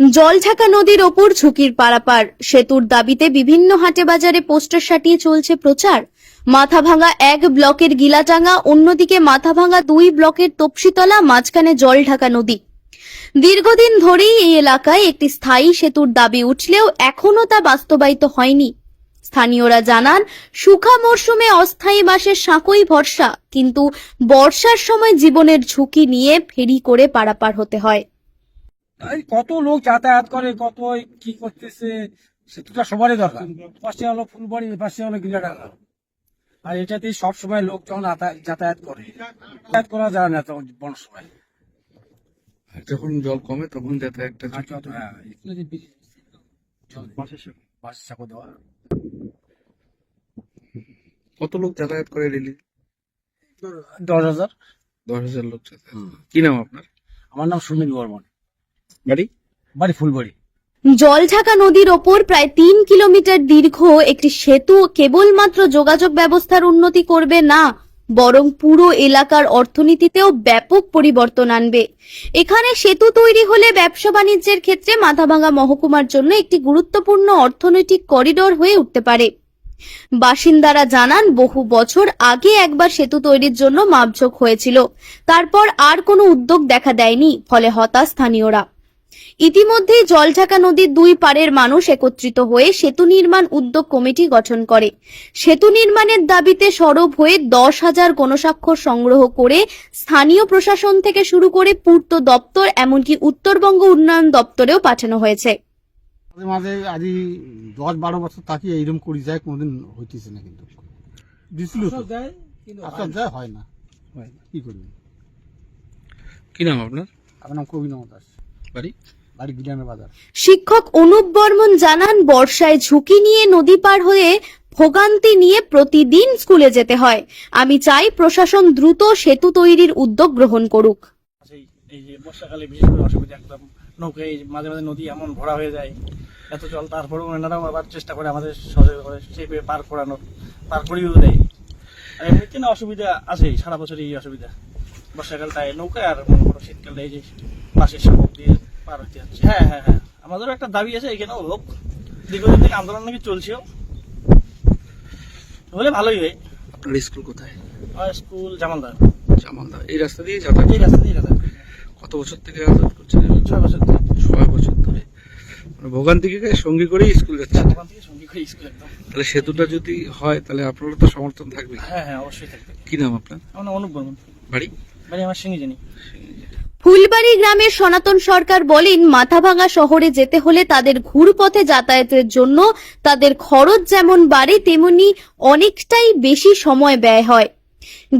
জলঢাকা নদীর ওপর ঝুঁকির পারাপার। সেতুর দাবিতে বিভিন্ন হাটে বাজারে পোস্টার সাটিয়ে চলছে প্রচার। মাথাভাঙা এক ব্লকের গিলাটাঙ্গা অন্যদিকে মাথাভাঙা দুই ব্লকের তপসিতলা, মাঝখানে জলঢাকা নদী। দীর্ঘদিন ধরেই এই এলাকায় একটি স্থায়ী সেতুর দাবি উঠলেও এখনও তা বাস্তবায়িত হয়নি। স্থানীয়রা জানান শুখা মরশুমে অস্থায়ী বাসের সাঁকোই ভরসা, কিন্তু বর্ষার সময় জীবনের ঝুঁকি নিয়ে ফেরি করে পারাপার হতে হয়। কত লোক যাতায়াত করে কত কি করতেছে সেটা সবারই দরকার। পাশে হলো ফুলবাড়ি পাশে হলো গিলাডাঙ্গা আর এটাতেই সবসময় লোক যখন যাতায়াত করে। যাতায়াত করা যায় না তখন বন সময়। যখন জল কমে তখন যাতায়াতটা হ্যাঁ, বাস চাপা দেওয়া। কত লোক যাতায়াত করে ডেলি দশ হাজার। দশ হাজার লোক যাতায়াত কি নাম আপনার? আমার নাম সুনীল বর্মন। বাড়ি? বাড়ি ফুলবাড়ি। জলঢাকা নদীর ওপর প্রায় তিন কিলোমিটার দীর্ঘ একটি সেতু কেবলমাত্র যোগাযোগ ব্যবস্থার উন্নতি করবে না বরং পুরো এলাকার অর্থনীতিতেও ব্যাপক পরিবর্তন আনবে। এখানে সেতু তৈরি হলে ব্যবসা বাণিজ্যের ক্ষেত্রে মাথাভাঙ্গা মহকুমার জন্য একটি গুরুত্বপূর্ণ অর্থনৈতিক করিডোর হয়ে উঠতে পারে। বাসিন্দারা জানান বহু বছর আগে একবার সেতু তৈরির জন্য মাপঝোক হয়েছিল। তারপর আর কোনো উদ্যোগ দেখা দেয়নি ফলে হতাশ স্থানীয়রা। ইতিমধ্যেই জলঢাকা নদীর দুই পাড়ের মানুষ একত্রিত হয়ে সেতু নির্মাণ উদ্যোগ কমিটি গঠন করে। সেতু নির্মাণের দাবিতে সরব হয়ে দশ হাজার গণস্বাক্ষর সংগ্রহ করে স্থানীয় প্রশাসন থেকে শুরু করে পূর্ত দপ্তর এমনকি উত্তরবঙ্গ উন্নয়ন দপ্তরেও পাঠানো হয়েছে। মাঝে মাঝে আজি দশ বারো বছর থাকি এইরকম করি যায় কোনোদিন হইতেছে না কিন্তু। দিছিল তো যায় হয় না। কি করবি কি নাম আপনার? আমার নাম কবি দাস। বাড়ি? শিক্ষক অনুপ বর্মন জানান বর্ষায় ঝুঁকি নিয়ে নদী পার হয়ে ভোগান্তি নিয়ে প্রতিদিন স্কুলে যেতে হয়। আমি চাই প্রশাসন দ্রুত সেতু তৈরির উদ্যোগ গ্রহণ করুক। এই যে বর্ষাকালে বিশেষ করে অসুবিধা একদম। নৌকায় মাঝে মাঝে নদী এমন ভরা হয়ে যায় এত জল তারপরেও এনারাও আবার চেষ্টা করে আমাদের সহযোগিতা করে চেপে পার করানোর পার করিয়েও দেয়। আর এমনিতে না অসুবিধা আছেই? সারা বছরই এই অসুবিধা। বর্ষাকালটায় নৌকায় আর মনে করো শীতকালে এই যে শাবক দিয়ে পার হতে হচ্ছে হ্যাঁ হ্যাঁ হ্যাঁ। আমাদেরও একটা দাবি আছে এখানেও হোক দীর্ঘদিন থেকে আন্দোলন নাকি চলছেও। হলে ভালোই হয়। আপনার স্কুল কোথায়? আমার স্কুল জামালদার। জামালদা এই রাস্তা দিয়ে যাতায়াত এই রাস্তা দিয়ে যাতায়াত। কত বছর থেকে যাতায়াত করছেন? ছয় বছর ধরে। ছয় বছর ধরে। মানে ভোগান্তিকে সঙ্গী করেই স্কুল থেকে সঙ্গী করে স্কুল তাহলে সেতুটা যদি হয় তাহলে আপনারও তো সমর্থন থাকবে। হ্যাঁ হ্যাঁ অবশ্যই থাকবে। কি নাম আপনার? আমার অনুপ বর্মন। বাড়ি? বাড়ি আমার সঙ্গে জানি ফুলবাড়ি গ্রামের সনাতন সরকার বলেন মাথাভাঙা শহরে যেতে হলে তাদের ঘুরপথে যাতায়াতের জন্য তাদের খরচ যেমন বাড়ে তেমনি অনেকটাই বেশি সময় ব্যয় হয়।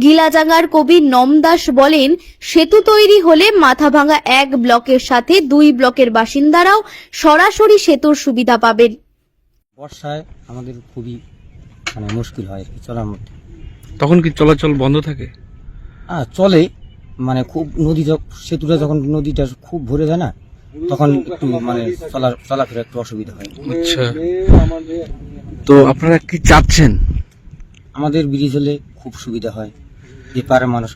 গিলাজাঙ্গার কবি নমদাস বলেন সেতু তৈরি হলে মাথাভাঙা এক ব্লকের সাথে দুই ব্লকের বাসিন্দারাও সরাসরি সেতুর সুবিধা পাবেন। বর্ষায় আমাদের খুবই মানে মুশকিল হয় চলার মধ্যে। তখন কি চলাচল বন্ধ থাকে? চলে মানে খুব নদী সেতুটা যখন নদীটা খুব ভরে যায় না তখন একটু মানে চলার চলাফেরা একটু অসুবিধা হয়। আচ্ছা। তো আপনারা কি চাচ্ছেন? আমাদের ব্রিজ হলে খুব সুবিধা হয়। এই পাড়ার মানুষ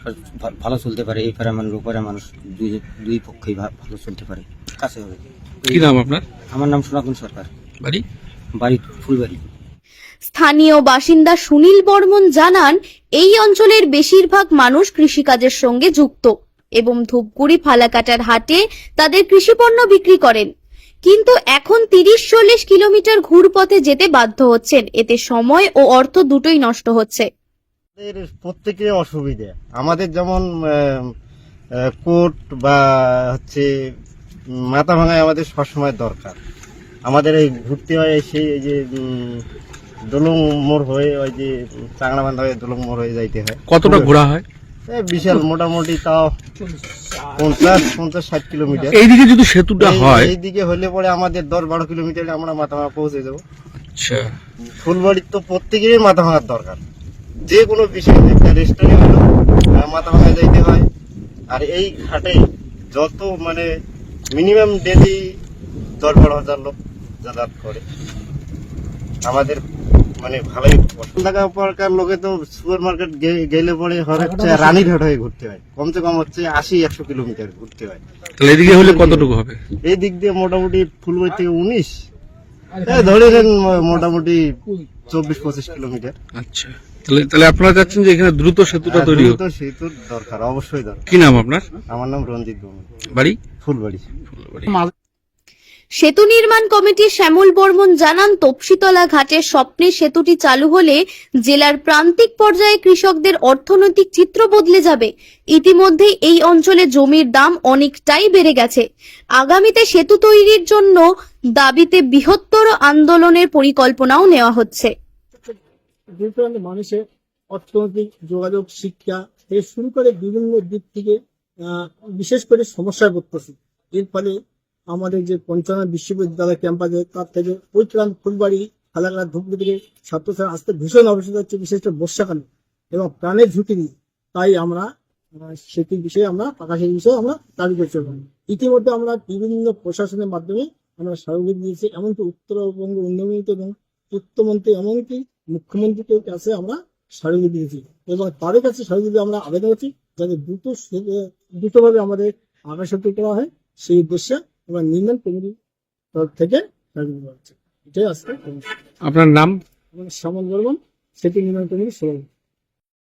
ভালো চলতে পারে এই পাড়ার মানুষ ওপারে মানুষ দুই দুই পক্ষেই ভালো চলতে পারে। কাছে হবে কি নাম আপনার? আমার নাম সনাতন সরকার। বাড়ি? বাড়ি ফুলবাড়ি। স্থানীয় বাসিন্দা সুনীল বর্মন জানান, এই অঞ্চলের বেশিরভাগ মানুষ কৃষিকাজের সঙ্গে যুক্ত এবং ধূপগুড়ি ফালাকাটার হাটে তাদের কৃষিপণ্য বিক্রি করেন। কিন্তু এখন তিরিশ চল্লিশ কিলোমিটার ঘুরপথে যেতে বাধ্য হচ্ছেন। এতে সময় ও অর্থ দুটোই নষ্ট হচ্ছে। আমাদের প্রত্যেকের অসুবিধা। আমাদের যেমন কোর্ট বা হচ্ছে মাথা ভাঙায় আমাদের সবসময় দরকার। আমাদের এই ঘুরতে হয় সেই যে দোলং মোড় হয়ে ওই যে চাংড়া বান্ধা হয়ে দোলং মোড় হয়ে যাইতে হয়। কতটা ঘোরা হয়? এই বিশাল মোটামুটি তাও পঞ্চাশ পঞ্চাশ ষাট কিলোমিটার। এইদিকে যদি সেতুটা হয় এইদিকে হলে পরে আমাদের দশ বারো কিলোমিটার আমরা মাথা ভাঙা পৌঁছে যাব। আচ্ছা। ফুলবাড়ির তো প্রত্যেকেরই মাথা ভাঙার দরকার। যে কোনো বিষয় একটা রেস্টুরেন্ট হলো আহ, মাথা ভাঙা যাইতে হয়। আর এই ঘাটে যত মানে মিনিমাম ডেলি দশ বারো হাজার লোক যাতায়াত করে। আমাদের মানে ভালোই টাকা পরকার লোকে তো সুপার মার্কেট গেলে পরে হচ্ছে রানীঘাট হয়ে ঘুরতে হয়। কমসে কম হচ্ছে আশি একশো কিলোমিটার ঘুরতে হয়। তাহলে এদিকে হলে কতটুকু হবে? এই দিক দিয়ে মোটামুটি ফুলবাড়ি থেকে উনিশ। ধরে নেন মোটামুটি চব্বিশ পঁচিশ কিলোমিটার। আচ্ছা। তাহলে তাহলে আপনারা চাচ্ছেন যে এখানে দ্রুত সেতুটা তৈরি হোক। তো সেতুর দরকার অবশ্যই দরকার। কি নাম আপনার? আমার নাম রঞ্জিত বাড়ি? ফুলবাড়ি। মাঝে সেতু নির্মাণ কমিটি শ্যামল বর্মন জানান, তপসিতলা ঘাটের স্বপ্নে সেতুটি চালু হলে জেলার প্রান্তিক পর্যায়ে কৃষকদের অর্থনৈতিক চিত্র বদলে যাবে। ইতিমধ্যে এই অঞ্চলে জমির দাম অনেকটাই বেড়ে গেছে। আগামীতে সেতু তৈরির জন্য দাবিতে বৃহত্তর আন্দোলনের পরিকল্পনাও নেওয়া হচ্ছে। মানুষের অর্থনৈতিক যোগাযোগ, শিক্ষা থেকে শুরু করে বিভিন্ন দিক থেকে বিশেষ করে সমস্যায় পড়তেছে এর ফলে আমাদের যে পঞ্চানন বিশ্ববিদ্যালয় ক্যাম্পাসে, তার থেকে ঐক্রান্ত ফুলবাড়ি খালাঘাট ধুপগুড়ি থেকে ছাত্রছাত্রী আসতে ভীষণ অবস্থা হচ্ছে বিশেষ করে বর্ষাকালে এবং প্রাণের ঝুঁকি নিয়ে। তাই আমরা সেটি বিষয়ে আমরা প্রকাশের বিষয়ে আমরা দাবি করছি ইতিমধ্যে আমরা বিভিন্ন প্রশাসনের মাধ্যমে আমরা সহযোগী দিয়েছি এমনকি উত্তরবঙ্গ উন্নয়ন এবং তথ্যমন্ত্রী এমনকি মুখ্যমন্ত্রীর কাছে আমরা সহযোগী দিয়েছি এবং তাদের কাছে সহযোগী আমরা আবেদন করছি, যাতে দ্রুত দ্রুতভাবে আমাদের আকাশ করা হয়। সেই উদ্দেশ্যে আমরা নির্মল কমিটির তরফ থেকে এটাই আজকে আপনার নাম? এবং শ্যামল বর্মন। সেটি নির্মাণ কমিটির সভাপতি